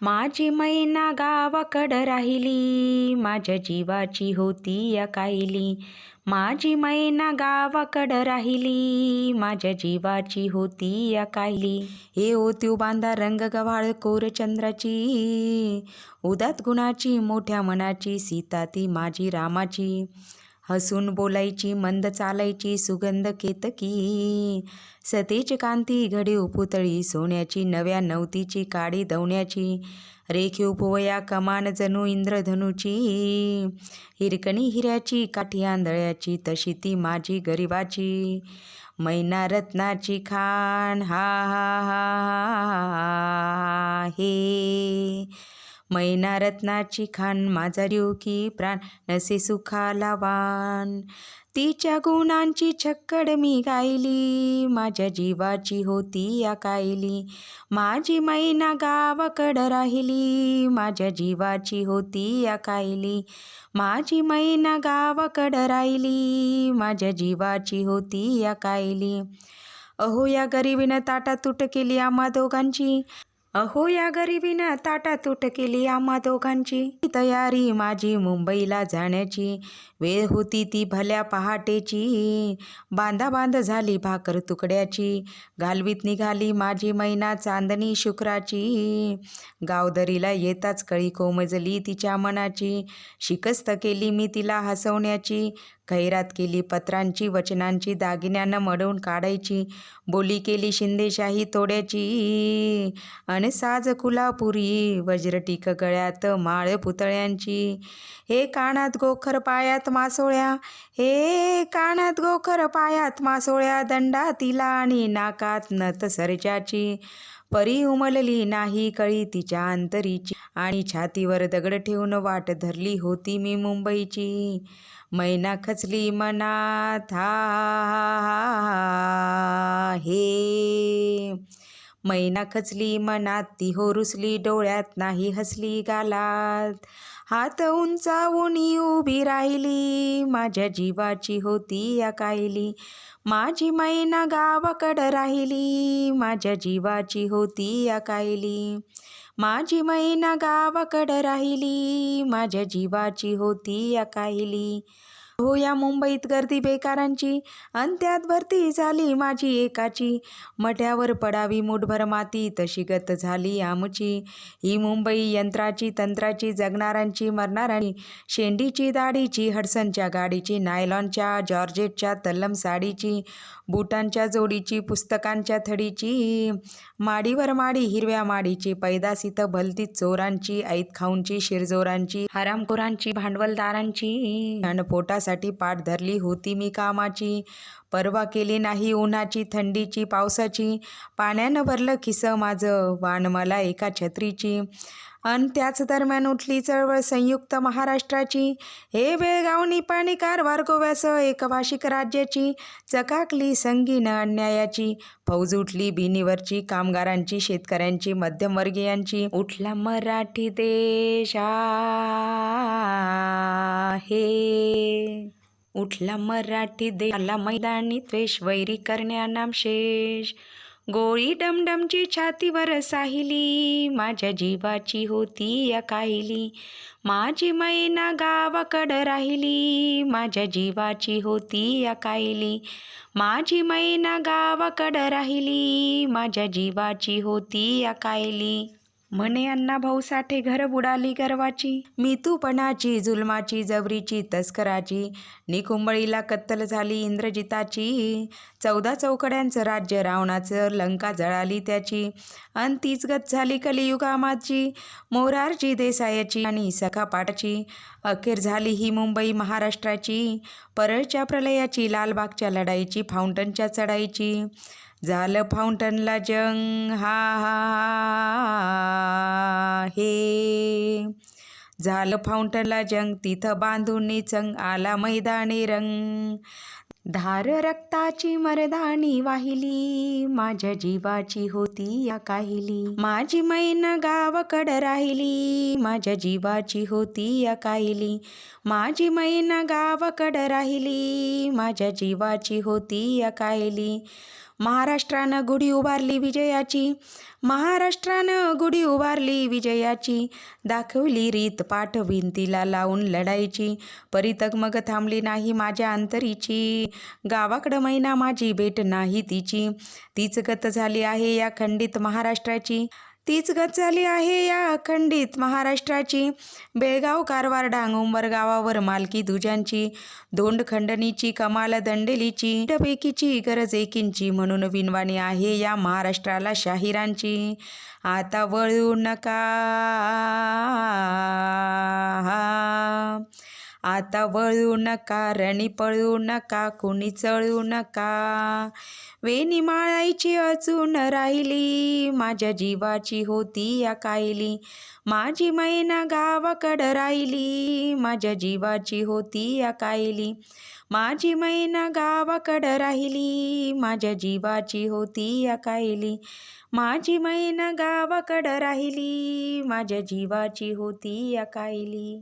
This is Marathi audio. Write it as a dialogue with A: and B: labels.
A: माझी मैना गावाकडं राहिली माझ्या जीवाची होती या काहिली माझी मैना गावाकडं राहिली माझ्या जीवाची होती या काहिली हे ओ त्यो बांधा रंग गव्हाळ कोर चंद्राची उदात गुणाची मोठ्या मनाची सीता ती माझी रामाची. हसून बोलायची मंद चालायची सुगंध केतकी सतेज कांती घडीव पुतळी सोन्याची नव्या नवतीची काडी दवण्याची. रेखीव पोवया कमान जणू इंद्रधनुची. हिरकणी हिऱ्याची काठी आंधळ्याची तशी ती माझी गरिबाची. मैना रत्नाची खान हा हा हा हा हे. मैना रत्नाची खान माझा की प्राण नसे सुखाला वान तिच्या गुणांची छक्कड मी गायली माझ्या जीवाची होती या कायली. माझी मैना गावाकडं राहिली माझ्या जीवाची होती या कायली. माझी मैना गावाकडं राहिली माझ्या जीवाची होती या कायली. अहो या गरिबीनं ताटा तुट केली आम्हा दोघांची. अहो या गरिबीनं ताटातूट केली आम्हा दोघांची. तयारी माझी मुंबईला जाण्याची. वेळ होती ती भल्या पहाटेची. बांधा बांध झाली भाकर तुकड्याची. घालवीत निघाली माझी मैना चांदणी शुक्राची. गावदरीला येताच कळी कोमजली तिच्या मनाची. शिकस्त केली मी तिला हसवण्याची. खैरात केली पत्रांची वचनांची दागिन्यानं मडवून काढायची बोली केली शिंदेशाही तोड्याची. अन साज कुलापुरी वज्रटीक गळ्यात माळ पुतळ्यांची. हे कानात गोखर पायात मासोळ्या हे कानात गोखर पायात मासोळ्या दंडा तिला आणि नाकात नत सरजाची परी उमलली नाही कळी तिच्या अंतरीची. आणि छातीवर दगड ठेवून वाट धरली होती मी मुंबईची. मैना खचली मनात हा हे मैना खचली मनात ती हो रुसली डोळ्यात नाही हसली गालात. हात उंचावून उभी राहिली माझ्या जीवाची होती या कायली. माझी मैना गावाकडं राहिली माझ्या जीवाची होती या कायली. माझी मैना गावाकडं राहिली माझ्या जीवाची होती या कायली. हो या मुंबईत गर्दी बेकारांची अन त्यात भरती झाली माझी एकाची. मठ्यावर पडावी मुठभर माती तशी गत झाली आमची. ही मुंबई यंत्राची तंत्राची जगणारांची मरणाऱ्यांची. शेंडीची दाढीची हडसनच्या गाडीची नायलॉनच्या जॉर्जेटच्या तल्लम साडीची बुटांच्या जोडीची पुस्तकांच्या थडीची माडीवर माडी हिरव्या माडीची पैदासीत भलती चोरांची ऐत खाऊंची शिरजोरांची हरामखोरांची भांडवलदारांची अन पोटासाठी पाठ धरली होती मी कामाची. परवा केली नाही उन्हाची थंडीची पावसाची. पाण्यानं भरलं खिसं माझं वाण मला एका छत्रीची. अन त्याच दरम्यान उठली चळवळ संयुक्त महाराष्ट्राची. हे बेळगाव निपाणी कारवार गोव्यासह एकभाषिक राज्याची. चकाकली संगीन अन्यायाची. फौज उठली बिनीवरची कामगारांची शेतकऱ्यांची मध्यमवर्गीयांची. उठला मराठी देशा हे. उठला मराठी देशाला मैदानी त्वेष वैरी करण्या शेष. गोळी डमडमची छातीवर साहिली माझ्या जीवाची होती या काहिली. माझी मैना गावाकडं राहिली माझ्या जीवाची होती या काहिली. माझी मैना गावाकडं राहिली माझ्या जीवाची होती या काहिली. म्हणे अण्णा भाऊ साठे घर बुडाली गर्वाची. मितूपणाची जुलमाची जवरीची तस्कराची. निकुंबळीला कत्तल झाली इंद्रजिताची. चौदा चौकड्यांचं राज्य रावणाचं लंका जळाली त्याची. अन तीच गत झाली कलियुगामाची. मोरारजी देसायाची आणि सखापाटाची अखेर झाली ही मुंबई महाराष्ट्राची. परळच्या प्रलयाची लालबागच्या लढाईची फाउंटनच्या चढाईची. झालं फाउंटनला जंग हा हा हे झालं फाउंटनला जंग तिथं बांधून चंग आला मैदानी रंग. धार रक्ताची मरदाणी वाहिली माझ्या जीवाची होती या काहिली. माझी मैन गावकड राहिली माझ्या जीवाची होती या काहिली. माझी मैन गावकड राहिली माझ्या जीवाची होती या काहिली. महाराष्ट्रानं गुढी उभारली विजयाची. महाराष्ट्रानं गुढी उभारली विजयाची. दाखवली रीत पाठ भिंतीला लावून लढायची. परितग मग थांबली नाही माझ्या अंतरीची. गावाकडं मैना माझी भेट नाही तिची. तीच गत झाली आहे या खंडित महाराष्ट्राची. तीच गत झाली आहे या अखंडित महाराष्ट्राची. बेळगाव कारवार डांगुंबर गावावर मालकी दुजांची. दोंड खंडणीची कमाल दंडेलीची. डबेकीची गरज एकींची म्हणून विनवाणी आहे या महाराष्ट्राला शाहिरांची. आता वळू नका. आता वळू नका रणी पळू नका कुणी चळू नका. वेणी माळायची अचून राहिली माझ्या जीवाची होती या कायली. माझी मैना गावाकडं राहिली माझ्या जीवाची होती या कायली. माझी मैना गावाकडं राहिली माझ्या जीवाची होती या कायली. माझी मैना गावाकडं राहिली माझ्या जीवाची होती या कायली.